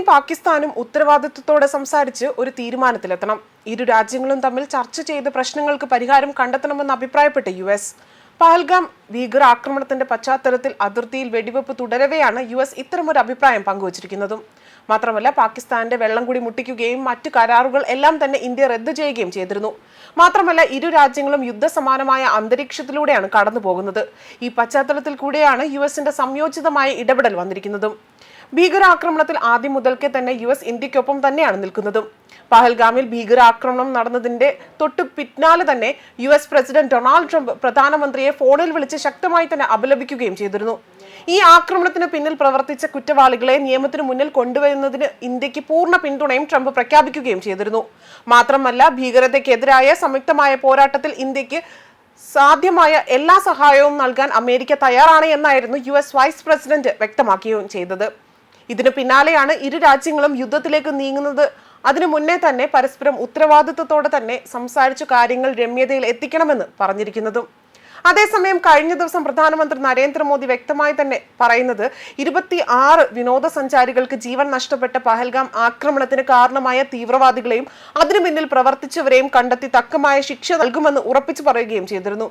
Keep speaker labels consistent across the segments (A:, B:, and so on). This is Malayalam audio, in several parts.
A: ഇന്ത്യയും പാകിസ്ഥാനും ഉത്തരവാദിത്വത്തോടെ സംസാരിച്ച് ഒരു തീരുമാനത്തിലെത്തണം. ഇരു രാജ്യങ്ങളും തമ്മിൽ ചർച്ച ചെയ്ത് പ്രശ്നങ്ങൾക്ക് പരിഹാരം കണ്ടെത്തണമെന്ന് അഭിപ്രായപ്പെട്ട യു എസ്. പഹൽഗാം ഭീകര ആക്രമണത്തിന്റെ പശ്ചാത്തലത്തിൽ അതിർത്തിയിൽ വെടിവെപ്പ് തുടരവെയാണ് യു എസ് ഇത്തരമൊരു അഭിപ്രായം പങ്കുവച്ചിരിക്കുന്നതും. മാത്രമല്ല പാകിസ്ഥാന്റെ വെള്ളം കൂടി മുട്ടിക്കുകയും മറ്റു കരാറുകൾ എല്ലാം തന്നെ ഇന്ത്യ റദ്ദു ചെയ്യുകയും ചെയ്തിരുന്നു. മാത്രമല്ല ഇരു രാജ്യങ്ങളും യുദ്ധസമാനമായ അന്തരീക്ഷത്തിലൂടെയാണ് കടന്നു പോകുന്നത് ഈ പശ്ചാത്തലത്തിൽ കൂടെയാണ് യു എസിന്റെ സംയോജിതമായ ഇടപെടൽ വന്നിരിക്കുന്നതും. ഭീകരാക്രമണത്തിൽ ആദ്യം മുതൽക്കേ തന്നെ യു എസ് ഇന്ത്യക്കൊപ്പം തന്നെയാണ് നിൽക്കുന്നതും. പഹൽഗാമിൽ ഭീകരാക്രമണം നടന്നതിന്റെ തൊട്ടു പിന്നാലെ തന്നെ U S president Donald Trump പ്രധാനമന്ത്രിയെ ഫോണിൽ വിളിച്ച് ശക്തമായി തന്നെ അപലപിക്കുകയും ചെയ്തിരുന്നു. ഈ ആക്രമണത്തിന് പിന്നിൽ പ്രവർത്തിച്ച കുറ്റവാളികളെ നിയമത്തിന് മുന്നിൽ കൊണ്ടുവരുന്നതിന് ഇന്ത്യയ്ക്ക് പൂർണ പിന്തുണയും ട്രംപ് പ്രഖ്യാപിക്കുകയും ചെയ്തിരുന്നു. മാത്രമല്ല ഭീകരതയ്ക്കെതിരായ സംയുക്തമായ പോരാട്ടത്തിൽ ഇന്ത്യയ്ക്ക് സാധ്യമായ എല്ലാ സഹായവും നൽകാൻ അമേരിക്ക തയ്യാറാണ് എന്നായിരുന്നു യു വൈസ് പ്രസിഡന്റ് വ്യക്തമാക്കുകയും ചെയ്തത്. ഇതിനു പിന്നാലെയാണ് ഇരു രാജ്യങ്ങളും യുദ്ധത്തിലേക്ക് നീങ്ങുന്നത്. അതിനു മുന്നേ തന്നെ പരസ്പരം ഉത്തരവാദിത്വത്തോടെ തന്നെ സംസാരിച്ചു കാര്യങ്ങൾ രമ്യതയിൽ എത്തിക്കണമെന്ന് പറഞ്ഞിരിക്കുന്നതും. അതേസമയം കഴിഞ്ഞ ദിവസം പ്രധാനമന്ത്രി നരേന്ദ്രമോദി വ്യക്തമായി തന്നെ പറയുന്നത് ഇരുപത്തി ആറ് വിനോദസഞ്ചാരികൾക്ക് ജീവൻ നഷ്ടപ്പെട്ട പഹൽഗാം ആക്രമണത്തിന് കാരണമായ തീവ്രവാദികളെയും അതിനു പിന്നിൽ പ്രവർത്തിച്ചവരെയും കണ്ടെത്തി തക്കമായ ശിക്ഷ നൽകുമെന്ന് ഉറപ്പിച്ചു പറയുകയും ചെയ്തിരുന്നു.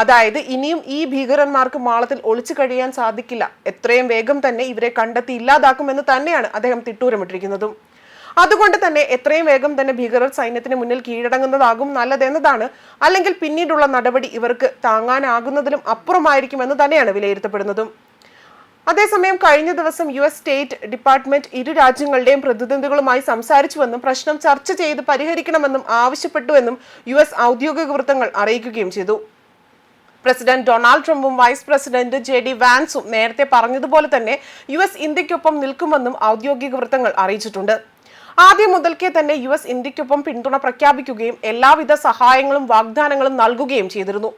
A: അതായത് ഇനിയും ഈ ഭീകരന്മാർക്ക് മാളത്തിൽ ഒളിച്ചു കഴിയാൻ സാധിക്കില്ല. എത്രയും വേഗം തന്നെ ഇവരെ കണ്ടെത്തി ഇല്ലാതാക്കുമെന്ന് തന്നെയാണ് അദ്ദേഹം തിട്ടൂരമിട്ടിരിക്കുന്നതും. അതുകൊണ്ട് തന്നെ എത്രയും വേഗം തന്നെ ഭീകരർ സൈന്യത്തിന് മുന്നിൽ കീഴടങ്ങുന്നതാകും നല്ലതെന്നതാണ്. അല്ലെങ്കിൽ പിന്നീടുള്ള നടപടി ഇവർക്ക് താങ്ങാനാകുന്നതിലും അപ്പുറമായിരിക്കുമെന്ന് തന്നെയാണ് വിലയിരുത്തപ്പെടുന്നതും. അതേസമയം കഴിഞ്ഞ ദിവസം യു എസ് സ്റ്റേറ്റ് ഡിപ്പാർട്ട്മെന്റ് ഇരു രാജ്യങ്ങളുടെയും പ്രതിനിധികളുമായി സംസാരിച്ചുവെന്നും പ്രശ്നം ചർച്ച ചെയ്ത് പരിഹരിക്കണമെന്നും ആവശ്യപ്പെട്ടുവെന്നും യു എസ് ഔദ്യോഗിക വൃത്തങ്ങൾ അറിയിക്കുകയും ചെയ്തു. പ്രസിഡന്റ് ഡൊണാൾഡ് ട്രംപും വൈസ് പ്രസിഡന്റ് ജെ ഡി വാൻസും നേരത്തെ പറഞ്ഞതുപോലെ തന്നെ യു എസ് ഇന്ത്യക്കൊപ്പം നിൽക്കുമെന്നും ഔദ്യോഗിക വൃത്തങ്ങൾ അറിയിച്ചിട്ടുണ്ട്. ആദ്യം മുതൽക്കേ തന്നെ യു എസ് ഇന്ത്യക്കൊപ്പം പിന്തുണ പ്രഖ്യാപിക്കുകയും എല്ലാവിധ സഹായങ്ങളും വാഗ്ദാനങ്ങളും നൽകുകയും ചെയ്തിരുന്നു.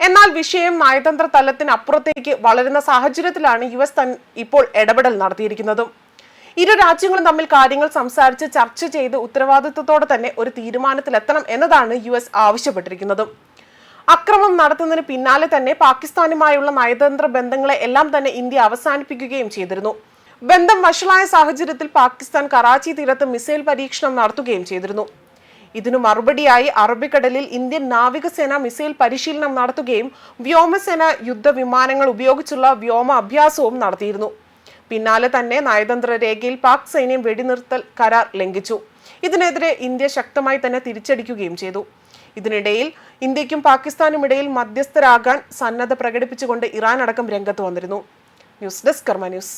A: എന്നാൽ വിഷയം നയതന്ത്ര തലത്തിന് അപ്പുറത്തേക്ക് വളരുന്ന സാഹചര്യത്തിലാണ് യു എസ് ഇപ്പോൾ ഇടപെടൽ നടത്തിയിരിക്കുന്നതും. ഇരു രാജ്യങ്ങളും തമ്മിൽ കാര്യങ്ങൾ സംസാരിച്ച് ചർച്ച ചെയ്ത് ഉത്തരവാദിത്വത്തോടെ തന്നെ ഒരു തീരുമാനത്തിലെത്തണം എന്നതാണ് യു എസ് ആവശ്യപ്പെട്ടിരിക്കുന്നതും. അക്രമം നടത്തുന്നതിന് പിന്നാലെ തന്നെ പാകിസ്ഥാനുമായുള്ള നയതന്ത്ര ബന്ധങ്ങളെ എല്ലാം തന്നെ ഇന്ത്യ അവസാനിപ്പിക്കുകയും ചെയ്തിരുന്നു. ബന്ധം വഷളായ സാഹചര്യത്തിൽ പാകിസ്ഥാൻ കറാച്ചി തീരത്ത് മിസൈൽ പരീക്ഷണം നടത്തുകയും ചെയ്തിരുന്നു. ഇതിനു മറുപടിയായി അറബിക്കടലിൽ ഇന്ത്യൻ നാവികസേന മിസൈൽ പരിശീലനം നടത്തുകയും വ്യോമസേന യുദ്ധവിമാനങ്ങൾ ഉപയോഗിച്ചുള്ള വ്യോമ അഭ്യാസവും നടത്തിയിരുന്നു. പിന്നാലെ തന്നെ നയതന്ത്ര രേഖയിൽ പാക് സൈന്യം വെടിനിർത്തൽ കരാർ ലംഘിച്ചു. ഇതിനെതിരെ ഇന്ത്യ ശക്തമായി തന്നെ തിരിച്ചടിക്കുകയും ചെയ്തു. ഇതിനിടയിൽ ഇന്ത്യക്കും പാകിസ്ഥാനും ഇടയിൽ മധ്യസ്ഥരാകാൻ സന്നദ്ധ പ്രകടിപ്പിച്ചുകൊണ്ട് ഇറാൻ അടക്കം രംഗത്ത് വന്നിരുന്നു. News desk Karma news.